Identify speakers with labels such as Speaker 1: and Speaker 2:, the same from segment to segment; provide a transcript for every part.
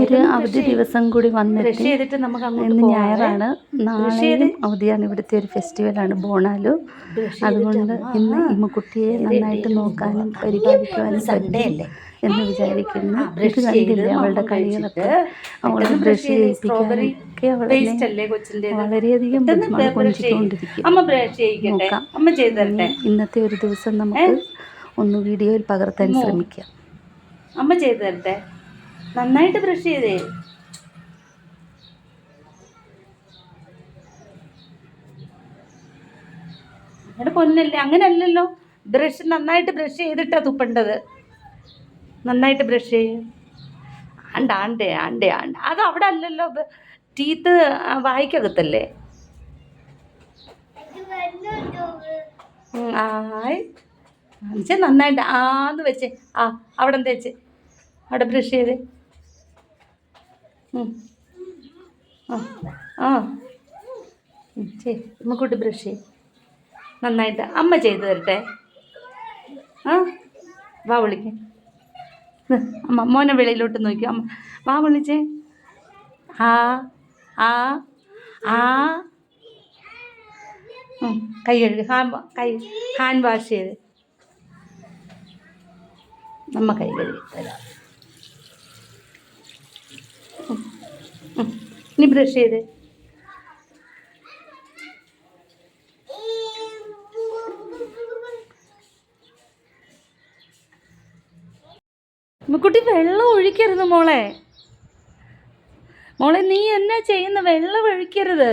Speaker 1: ഒരു അവധി ദിവസം കൂടി വന്നിട്ട് ഇന്ന് ഞായറാണ്. നാളെയും അവധിയാണ്. ഇവിടുത്തെ ഒരു ഫെസ്റ്റിവലാണ് ബോണാലു. അതുകൊണ്ട് ഇന്ന് ഇമ്മക്കുട്ടിയെ നന്നായിട്ട് നോക്കാനും പരിപാലിക്കുവാനും
Speaker 2: സൺഡേ
Speaker 1: പറ്റും എന്ന് വിചാരിക്കുന്നു.
Speaker 2: ബ്രഷ്
Speaker 1: കണ്ടില്ലേ അവളുടെ
Speaker 2: കഴിയുന്നത്
Speaker 1: കളികളൊക്കെ? അവളെ ബ്രഷ് ചെയ്യിപ്പിക്കാനൊക്കെ അവളെ വളരെയധികം കൊഞ്ചിക്കൊണ്ടിരിക്കും നോക്കാം. ഇന്നത്തെ ഒരു ദിവസം നമുക്ക് ഒന്ന് വീഡിയോയിൽ പകർത്താൻ ശ്രമിക്കാം.
Speaker 2: അമ്മ ചെയ്തു തരട്ടെ. നന്നായിട്ട് ബ്രഷ് ചെയ്തേ. അങ്ങനെ പൊന്നല്ലേ അങ്ങനെ അല്ലല്ലോ ബ്രഷ് നന്നായിട്ട് ബ്രഷ് ചെയ്തിട്ടാ തുപ്പേണ്ടത്. നന്നായിട്ട് ബ്രഷ് ചെയ്യും. ആണ്ട ആണ്ടേ ആണ്ടേ ആണ്ട. അത് അവിടെ അല്ലല്ലോ ടീത്ത് വായിക്കകത്തല്ലേ. ആയി. ആയ് നന്നായിട്ട്. ആന്ന് വെച്ചേ. ആ അവിടെ തേച്ച് അവിടെ ബ്രഷ് ചെയ്ത്. ആ ആ. ഉം, ചെയ് ബ്രഷ് ചെയ്ത് നന്നായിട്ട്. അമ്മ ചെയ്ത് തരട്ടെ. ആ വാ വിളിക്കേ. അമ്മ മോനെ വെളിയിലോട്ട് നോക്കി. അമ്മ വാ വിളിച്ചേ. ആ ആ ആ. കൈ കഴുകി. കൈ ഹാൻഡ് വാഷ് ചെയ്ത്. നമ്മ കൈ കഴുകി തരാം. ഇനി ബ്രഷ് ചെയ്ത്. കുട്ടി വെള്ളം ഒഴിക്കരുത് മോളെ. മോളെ നീ എന്നാ ചെയ്യുന്ന? വെള്ളം ഒഴിക്കരുത്.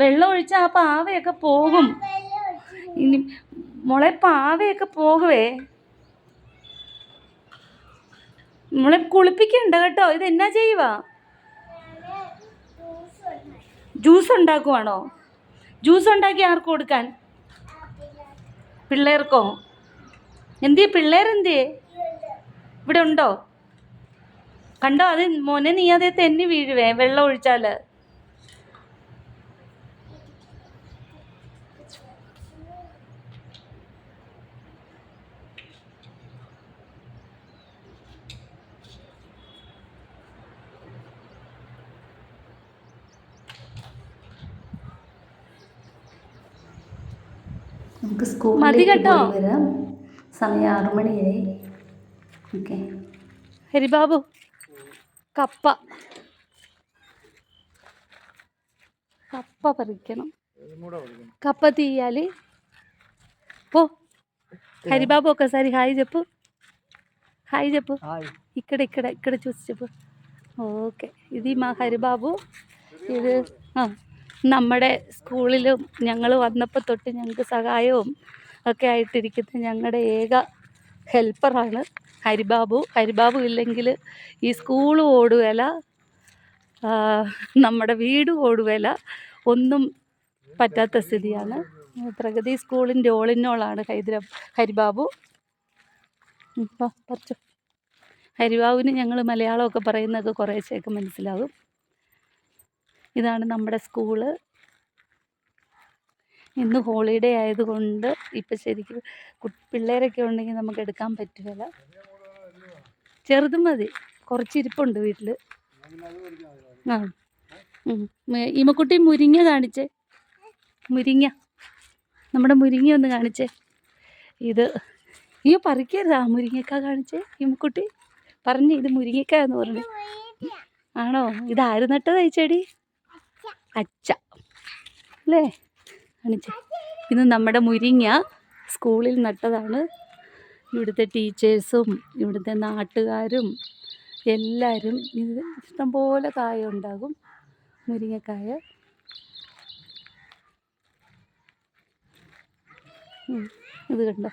Speaker 2: വെള്ളം ഒഴിച്ചാൽ ആ പാവയൊക്കെ പോകും. ഇനി മോളെ പാവയൊക്കെ പോകുവേ. മോളെ കുളിപ്പിക്കണ്ട കേട്ടോ. ഇത് എന്നാ ചെയ്യുക ജ്യൂസ് ഉണ്ടാക്കുവാണോ? ജ്യൂസ് ഉണ്ടാക്കി ആർക്ക് കൊടുക്കാൻ? പിള്ളേർക്കോ? എന്തേ പിള്ളേരെന്തിയെ? ഇവിടെ ഉണ്ടോ? കണ്ടോ? അത് മോനെ നീ അതേ തെന്നി വീഴുവേ വെള്ളം ഒഴിച്ചാൽ
Speaker 1: നമുക്ക്
Speaker 2: മതി
Speaker 1: സ്കൂളിലേക്ക്
Speaker 2: കേട്ടോ.
Speaker 1: പോയി വരാം സമയം ആറു മണിയായി ഓക്കെ
Speaker 2: ഹരിബാബു കപ്പ കപ്പ പറിക്കണം కప్ప తీయాలి పో హరిబాబు ఒకసారి హాయ్ చెప్పు హాయ్ చెప్పు ఇక్కడ ఇక్కడ ఇక్కడ చూసి చెప్పు ഓക്കെ ഇത് മാ ഹരിബാബു ഇത് ആ നമ്മുടെ സ്കൂളിലും ഞങ്ങൾ വന്നപ്പോൾ തൊട്ട് ഞങ്ങൾക്ക് സഹായവും ഒക്കെ ആയിട്ടിരിക്കുന്ന ഞങ്ങളുടെ ഏക ഹെൽപ്പറാണ് ഹരിബാബു. ഹരിബാബു ഇല്ലെങ്കിൽ ഈ സ്കൂൾ ഓടുകയില്ല നമ്മുടെ വീട് ഓടുകയില്ല ഒന്നും പറ്റാത്ത സ്ഥിതിയാണ്. പ്രഗതി സ്കൂളിന്റെ ഓളിനോളാണ് ഹൈദര ഹരിബാബു. പറിച്ചോ. ഹരിബാബുവിന് ഞങ്ങൾ മലയാളമൊക്കെ പറയുന്നതൊക്കെ കുറേശ്ശെയൊക്കെ മനസ്സിലാകും ഇതാണ് നമ്മുടെ സ്കൂൾ. ഇന്ന് ഹോളിഡേ ആയതുകൊണ്ട് ഇപ്പം ശരിക്കും പിള്ളേരൊക്കെ ഉണ്ടെങ്കിൽ നമുക്ക് എടുക്കാൻ പറ്റുകയില്ല. ചെറുതും മതി. കുറച്ച് ഇരിപ്പുണ്ട് വീട്ടിൽ ആ ഇമക്കുട്ടി മുരിങ്ങ കാണിച്ചേ. മുരിങ്ങ. നമ്മുടെ മുരിങ്ങ ഒന്ന് കാണിച്ചേ. ഇത് ഈ പറിക്കരുത്. മുരിങ്ങക്ക കാണിച്ചേ ഇമക്കുട്ടി. പറഞ്ഞേ ഇത് മുരിങ്ങക്ക എന്ന് പറഞ്ഞു. ആണോ? ഇത് നട്ടതായി ചെടി? അച്ച. അല്ലേ? കാണിച്ചേ ഇത് നമ്മുടെ മുരിങ്ങ സ്കൂളിൽ നട്ടതാണ്. ഇവിടുത്തെ ടീച്ചേഴ്സും ഇവിടുത്തെ നാട്ടുകാരും എല്ലാവരും ഇത് ഇഷ്ടംപോലെ കായ ഉണ്ടാകും. മുരിങ്ങക്കായ. ഇത് കണ്ടോ?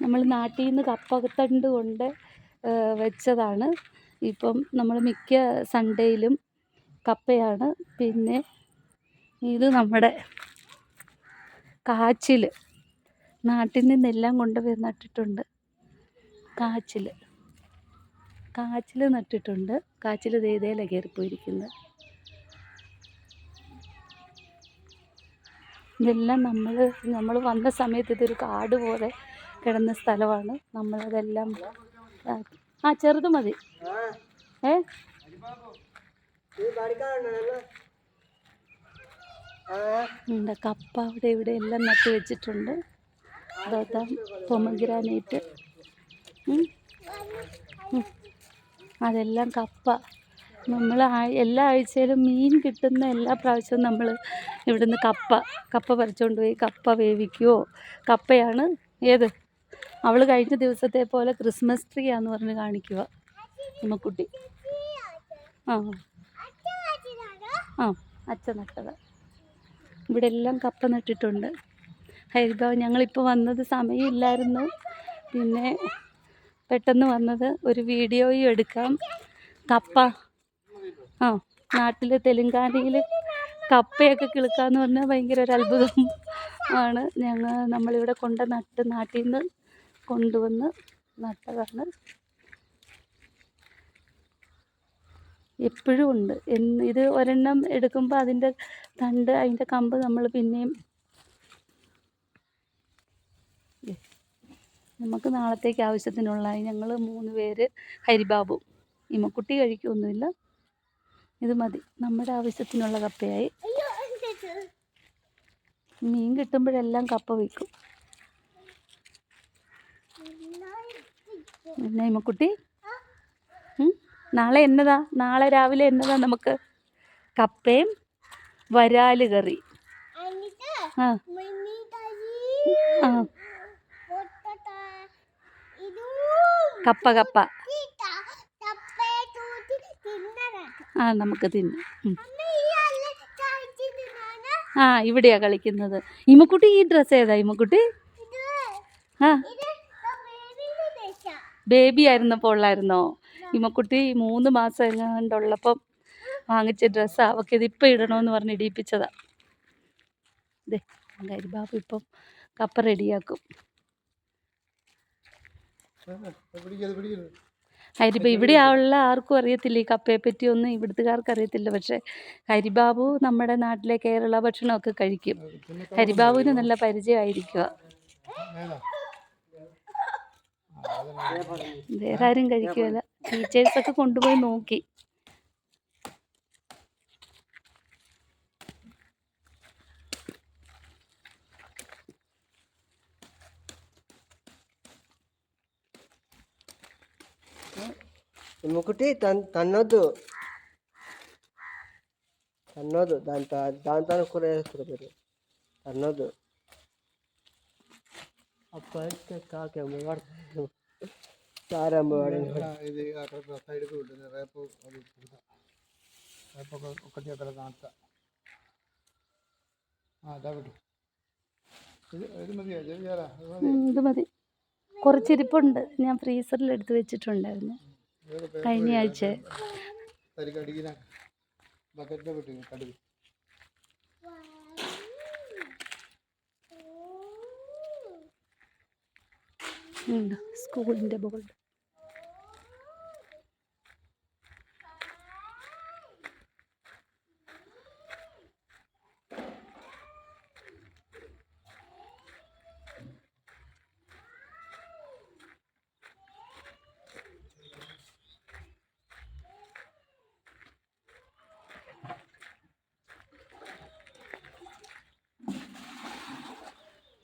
Speaker 2: നമ്മൾ നാട്ടിൽ നിന്ന് കപ്പത്തണ്ട് കൊണ്ട് വെച്ചതാണ്. ഇപ്പം നമ്മൾ മിക്ക സൺഡേയിലും കപ്പയാണ്. പിന്നെ ഇത് നമ്മുടെ കാച്ചിൽ നാട്ടിൽ നിന്നെല്ലാം കൊണ്ടുപോയി നട്ടിട്ടുണ്ട്. കാച്ചിൽ കാച്ചിൽ നട്ടിട്ടുണ്ട്. കാച്ചിൽ ഇതേതേല കയറിപ്പോയിരിക്കുന്നത് ഇതെല്ലാം നമ്മൾ നമ്മൾ വന്ന സമയത്ത് ഇതൊരു കാട് പോലെ കിടന്ന സ്ഥലമാണ്. നമ്മളതെല്ലാം. ആ ചെറുത് മതി. ഏ? ഉണ്ട് കപ്പ അവിടെ ഇവിടെ എല്ലാം നട്ട് വെച്ചിട്ടുണ്ട്. അതാ പൊമഗ്രാനൈറ്റ്. അതെല്ലാം കപ്പ. നമ്മൾ എല്ലാ ആഴ്ചയിലും മീൻ കിട്ടുന്ന എല്ലാ പ്രാവശ്യവും നമ്മൾ ഇവിടുന്ന് കപ്പ കപ്പ പറിച്ചുകൊണ്ട് പോയി കപ്പ വേവിക്കുവോ? കപ്പയാണ് ഏത്? അവൾ കഴിഞ്ഞ ദിവസത്തെ പോലെ ക്രിസ്മസ് ട്രീ ആന്ന് പറഞ്ഞ് കാണിക്കുക നമ്മക്കുട്ടി. ആ. ആ അച്ഛൻ നട്ടത് ഇവിടെ എല്ലാം കപ്പ നട്ടിട്ടുണ്ട്. ഹരിഭാവ് ഞങ്ങളിപ്പോൾ വന്നത് സമയമില്ലായിരുന്നു. പിന്നെ പെട്ടെന്ന് വന്നത് ഒരു വീഡിയോയും എടുക്കാം. കപ്പ. ആ നാട്ടിൽ തെലുങ്കാനയിൽ കപ്പയൊക്കെ കിളുക്കാന്ന് പറഞ്ഞാൽ ഭയങ്കര ഒരു അത്ഭുതം ആണ്. ഞങ്ങൾ നമ്മളിവിടെ കൊണ്ട നട്ട് നാട്ടിൽ നിന്ന് കൊണ്ടുവന്ന് നട്ടതാണ്. എപ്പോഴും ഉണ്ട്. ഇത് ഒരെണ്ണം എടുക്കുമ്പോൾ അതിന്റെ തണ്ട് അതിന്റെ കമ്പ് നമ്മൾ പിന്നെയും നമുക്ക് നാളത്തേക്ക് ആവശ്യത്തിനുള്ളതായി ഞങ്ങൾ മൂന്ന് പേര് ഹരിബാബു ഇമ്മക്കുട്ടി കഴിക്കൊന്നുമില്ല ഇത് മതി. നമ്മുടെ ആവശ്യത്തിനുള്ള കപ്പയായി. മീൻ കിട്ടുമ്പോഴെല്ലാം കപ്പ വയ്ക്കും. പിന്നെ ഇമ്മക്കുട്ടി? നാളെ എന്നതാ? നാളെ രാവിലെ എന്നതാ നമുക്ക്? കപ്പയും വരാൽ കറി. ആ. കപ്പ കപ്പ. ആ നമുക്ക് തിന്നാം. ആ ഇവിടെയാ കളിക്കുന്നത്. ഇമ്മക്കുട്ടി ഈ ഡ്രസ്സ് ഏതാ ഇമ്മക്കുട്ടി? ആ. ബേബി ആയിരുന്നപ്പോൾ ഉള്ളായിരുന്നോ? ഇമ്മക്കുട്ടി മൂന്ന് മാസം എങ്ങാണ്ടുള്ളപ്പം വാങ്ങിച്ച ഡ്രസ്സാണ് അവൾക്ക് ഇതിപ്പോൾ ഇടണമെന്ന് പറഞ്ഞ് ഇടിയിപ്പിച്ചതാണ് ദേ കരിബാബു ഇപ്പം കപ്പ റെഡിയാക്കും. ഹരിബ ഇവിടെ ഉള്ള ആർക്കും അറിയത്തില്ല ഈ കപ്പയെ പറ്റി ഒന്നും ഇവിടുത്തുകാർക്ക് അറിയത്തില്ല. പക്ഷേ ഹരിബാബു നമ്മുടെ നാട്ടിലെ കേരള ഭക്ഷണമൊക്കെ കഴിക്കും. ഹരിബാബുവിന് നല്ല പരിചയമായിരിക്കുക വേറെ ആരും കഴിക്കുകയില്ല ടീച്ചേഴ്സൊക്കെ കൊണ്ടുപോയി നോക്കി
Speaker 3: ముక్కుటి తన్ తన్నొద్దు తన్నొద్దు దాని తా- దాని తాను కూర వేస్తారు మీరు తన్నొద్దు అప్పటికే కాకి అమ్మవాడు
Speaker 4: താരാമ്പാടി ഇത്
Speaker 2: ഇത് മതി കുറച്ചിരിപ്പുണ്ട് ഞാൻ ഫ്രീസറിൽ എടുത്ത് വെച്ചിട്ടുണ്ടായിരുന്നു. കഴിഞ്ഞ ആഴ്ച. ഉണ്ടോ? സ്കൂളിന്റെ ബോർഡ്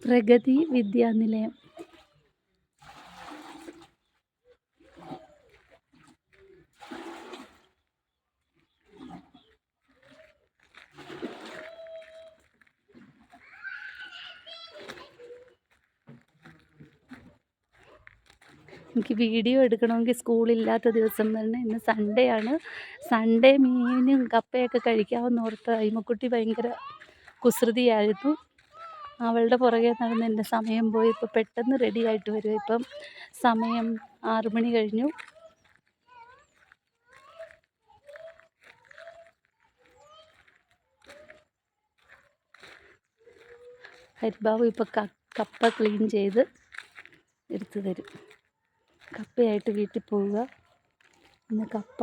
Speaker 2: പ്രഗതി വിദ്യാനിലയം എനിക്ക് വീഡിയോ എടുക്കണമെങ്കിൽ സ്കൂളില്ലാത്ത ദിവസം തന്നെ ഇന്ന് സൺഡേ ആണ്. സൺഡേ മീനും കപ്പയൊക്കെ കഴിക്കാമെന്ന് ഓർത്ത് അയിമക്കുട്ടി ഭയങ്കര കുസൃതിയായിരുന്നു. അവളുടെ പുറകെ നടന്ന് എന്റെ സമയം പോയി ഇപ്പോൾ പെട്ടെന്ന് റെഡിയായിട്ട് വരും ഇപ്പം സമയം ആറു മണി കഴിഞ്ഞു. ഹരിബാബു ഇപ്പോൾ കപ്പ ക്ലീൻ ചെയ്ത് എടുത്തു തരും. കപ്പയായിട്ട് വീട്ടിൽ പോവുക. ഇന്ന് കപ്പ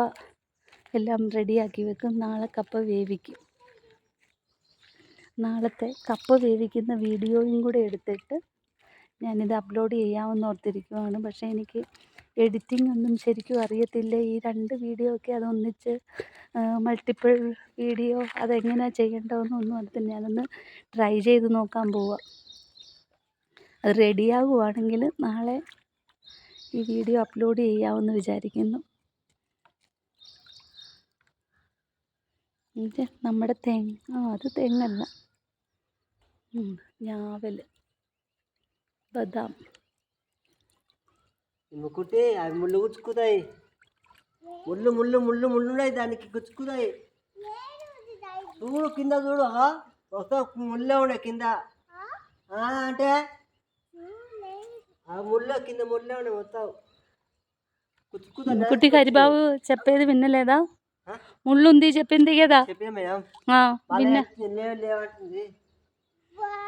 Speaker 2: എല്ലാം റെഡിയാക്കി വെക്കും. നാളെ കപ്പ വേവിക്കും. നാളത്തെ കപ്പ വേവിക്കുന്ന വീഡിയോയും കൂടെ എടുത്തിട്ട് ഞാനിത് അപ്ലോഡ് ചെയ്യാമെന്ന് ഓർത്തിരിക്കുവാണ്. പക്ഷേ എനിക്ക് എഡിറ്റിംഗ് ഒന്നും ശരിക്കും അറിയത്തില്ല. ഈ രണ്ട് വീഡിയോ ഒക്കെ അതൊന്നിച്ച് മൾട്ടിപ്പിൾ വീഡിയോ അതെങ്ങനെയാണ് ചെയ്യേണ്ടതെന്നൊന്നും അത് ഞാനൊന്ന് ട്രൈ ചെയ്ത് നോക്കാൻ പോവാം. അത് റെഡിയാകുവാണെങ്കിൽ നാളെ ഈ വീഡിയോ അപ്ലോഡ് ചെയ്യാമെന്ന് വിചാരിക്കുന്നു ഇത് നമ്മുടെ തെങ്ങ് ആ അത് തെങ്ങല്ല ഉം, ഞാവൽ ബദാം
Speaker 3: ముక్కుతే అవి ముళ్ళు గుచ్చుకుతాయి ముళ్ళు ముళ్ళు ముళ్ళు ముళ్ళు ఉన్నాయి దానికి గుచ్చుకుతాయి చూడు కింద చూడు ఆ, మొత్తం ముళ్ళే ఉన్నాయి కింద ఆ, అంటే ఆ ముళ్ళ కింద ముళ్ళే ఉన్నాయి మొత్తం గుచ్చుకుతా
Speaker 2: కుట్టి హరిబాబు చెప్పేది వినలేదా ముళ్ళుంది చెప్పింది కదా
Speaker 3: చెప్పినా మేడం
Speaker 2: ఆ, విన్న
Speaker 3: లేవ లేవంటుంది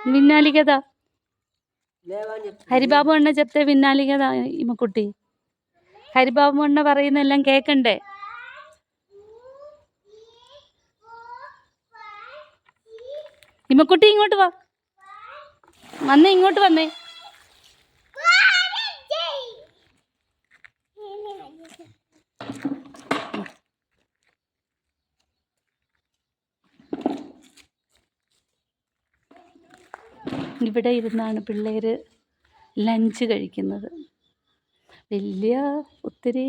Speaker 2: వినాలి కదా
Speaker 3: లేవని చెప్పి
Speaker 2: ഹരിബാബു അണ്ണ ചെപ്തെ വിന്നാലി కదా ഇമ്മക്കുട്ടി ഹരിബാബു അണ്ണ പറയുന്നെല്ലാം കേക്കണ്ടേ ഇമ്മക്കുട്ടി ഇങ്ങോട്ട് വാ വന്നേ ഇങ്ങോട്ട് വന്നേ ഇവിടെ ഇരുന്നാണ് പിള്ളേർ ലഞ്ച് കഴിക്കുന്നത്. വലിയ ഒത്തിരി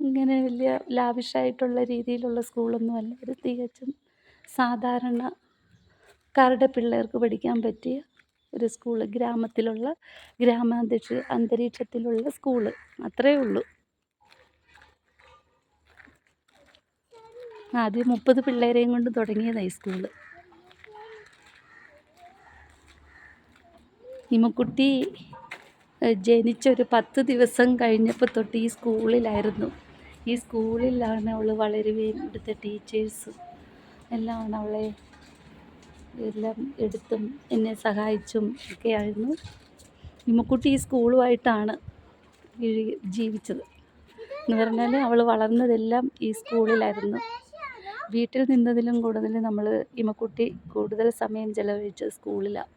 Speaker 2: ഇങ്ങനെ വലിയ ലാവിഷായിട്ടുള്ള രീതിയിലുള്ള സ്കൂളൊന്നുമല്ല ഇത് തികച്ചും സാധാരണക്കാരുടെ പിള്ളേർക്ക് പഠിക്കാൻ പറ്റിയ ഒരു സ്കൂൾ ഗ്രാമത്തിലുള്ള ഗ്രാമാന്തരീക്ഷ അന്തരീക്ഷത്തിലുള്ള സ്കൂൾ അത്രയേ ഉള്ളൂ. ആദ്യം മുപ്പത് പിള്ളേരെയും കൊണ്ട് തുടങ്ങിയതാണ് ഈ സ്കൂൾ ഇമ്മക്കുട്ടി ഏഹ്, ജനിച്ചൊരു പത്ത് ദിവസം കഴിഞ്ഞപ്പോൾ തൊട്ട് ഈ സ്കൂളിലായിരുന്നു. ഈ സ്കൂളിലാണ് അവൾ വളരുകയും ഇവിടുത്തെ ടീച്ചേഴ്സും എല്ലാമാണ് അവളെ എല്ലാം എടുത്തും എന്നെ സഹായിച്ചും ഒക്കെയായിരുന്നു. ഇമ്മക്കുട്ടി ഈ സ്കൂളുമായിട്ടാണ് ജീവിച്ചത്. എന്ന് പറഞ്ഞാൽ അവൾ വളർന്നതെല്ലാം ഈ സ്കൂളിലായിരുന്നു. വീട്ടിൽ നിന്നതിലും കൂടുതൽ നമ്മൾ ഇമക്കുട്ടി കൂടുതൽ സമയം ചിലവഴിച്ചത് സ്കൂളിലാണ്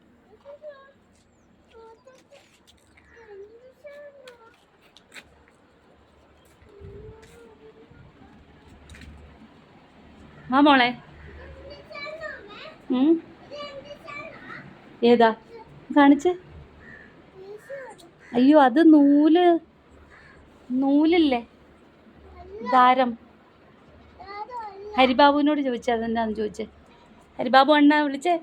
Speaker 2: ആ മോളെ. ഏതാ? കാണിച്ച്. അയ്യോ അത് നൂൽ. നൂലില്ലേ? ദാരം. ഹരിബാബുവിനോട് ചോദിച്ചേ അതെന്താന്ന് ചോദിച്ചേ. ഹരിബാബു അണ്ണ വിളിച്ചേ.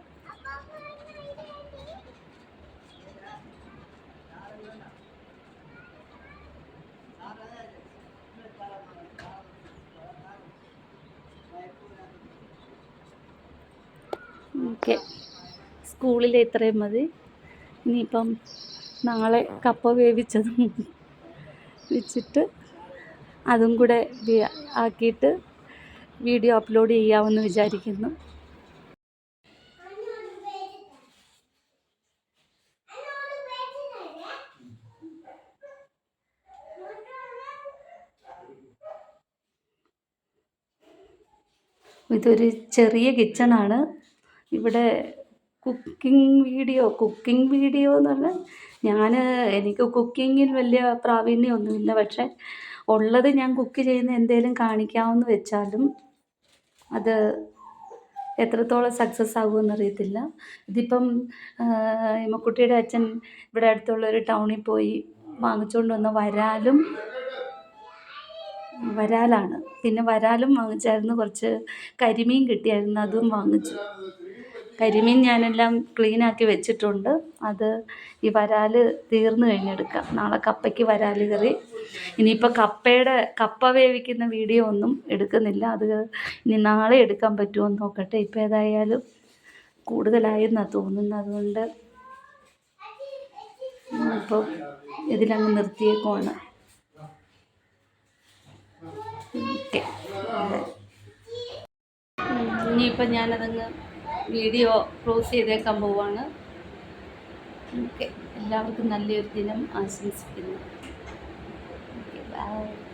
Speaker 2: ഓക്കെ സ്കൂളിലെ ഇത്രയും മതി. ഇനിയിപ്പം നാളെ കപ്പ വേവിച്ചതും വെച്ചിട്ട് അതും കൂടെ ആക്കിയിട്ട് വീഡിയോ അപ്ലോഡ് ചെയ്യാമെന്ന് വിചാരിക്കുന്നു. ഇതൊരു ചെറിയ കിച്ചണാണ്. ഇവിടെ കുക്കിംഗ് വീഡിയോ കുക്കിംഗ് വീഡിയോ എന്ന് പറഞ്ഞാൽ ഞാൻ എനിക്ക് കുക്കിങ്ങിൽ വലിയ പ്രാവീണ്യമൊന്നുമില്ല. പക്ഷേ ഉള്ളത് ഞാൻ കുക്ക് ചെയ്യുന്ന എന്തെങ്കിലും കാണിക്കാമെന്ന് വെച്ചാലും അത് എത്രത്തോളം സക്സസ് ആകുമെന്ന് അറിയത്തില്ല. ഇതിപ്പം ഇമ്മക്കുട്ടിയുടെ അച്ഛൻ ഇവിടെ അടുത്തുള്ള ഒരു ടൗണിൽ പോയി വാങ്ങിച്ചുകൊണ്ട് വന്ന വരാലും വരാലാണ്. പിന്നെ വരാലും വാങ്ങിച്ചായിരുന്നു. കുറച്ച് കരിമീൻ കിട്ടിയായിരുന്നു. അതും വാങ്ങിച്ചു. കരിമീൻ ഞാനെല്ലാം ക്ലീനാക്കി വെച്ചിട്ടുണ്ട്. അത് ഈ വരാൽ തീർന്നു കഴിഞ്ഞെടുക്കാം. നാളെ കപ്പയ്ക്ക് വരാൽ കറി. ഇനിയിപ്പോൾ കപ്പയുടെ കപ്പ വേവിക്കുന്ന വീഡിയോ ഒന്നും എടുക്കുന്നില്ല. അത് ഇനി നാളെ എടുക്കാൻ പറ്റുമോ എന്ന് നോക്കട്ടെ. ഇപ്പോൾ ഏതായാലും കൂടുതലായെന്നാണ് തോന്നുന്നത്. അതുകൊണ്ട് ഇപ്പോൾ ഇതിലങ്ങ് നിർത്തിയേക്കുവാണ്. ഓക്കെ. ഇനിയിപ്പോൾ ഞാനതങ്ങ് വീഡിയോ ക്ലോസ് ചെയ്തേക്കാൻ പോവാണ്. ഓക്കെ. എല്ലാവർക്കും നല്ലൊരു ദിനം ആശംസിക്കുന്നു. Okay bye.